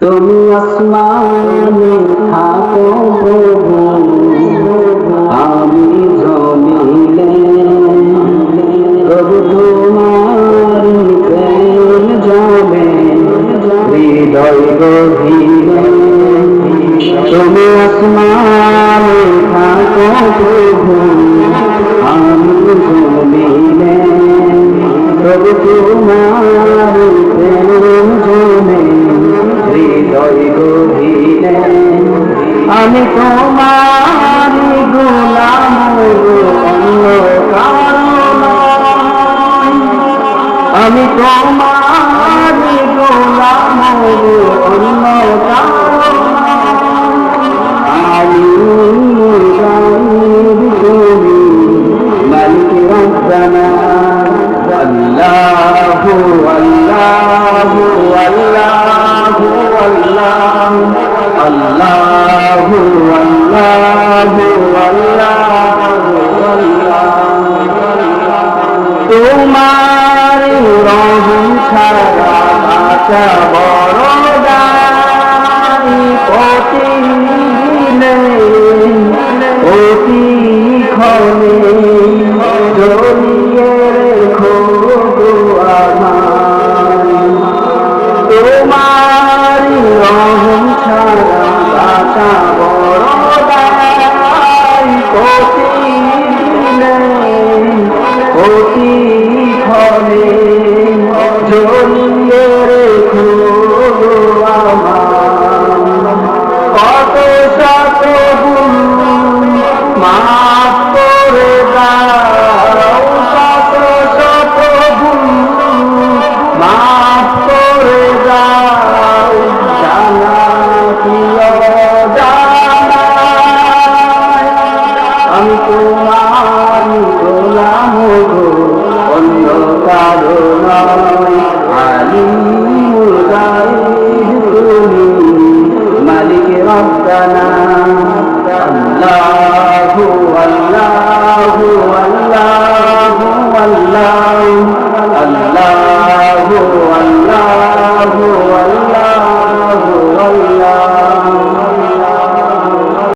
তুমি আসমানে থাকো প্রভু আমি জমিলে। প্রভু তোমার প্রেম জমে হৃদয় গভীরে। তুমি আসমানে তোমার গোলাম অন্য কারণ। আমি তোমার গোলাম অন্য কারণ। আমি মালিক রব্বানা আল্লাহু আল্লাহু আল্লাহ আল্লাহু। আল্লাহু তোমার রহম ছাড়া বাঁচা বড় দায় প্রতিদিনে অতি ক্ষণে জড়িয়ে রেখো আমার তোমার রহম আমি তোমার গোলাম গো অন্য কারও নয় আলিমুল মালিক রব্বানা আল্লাহু আল্লাহু আল্লাহু আল্লাহু।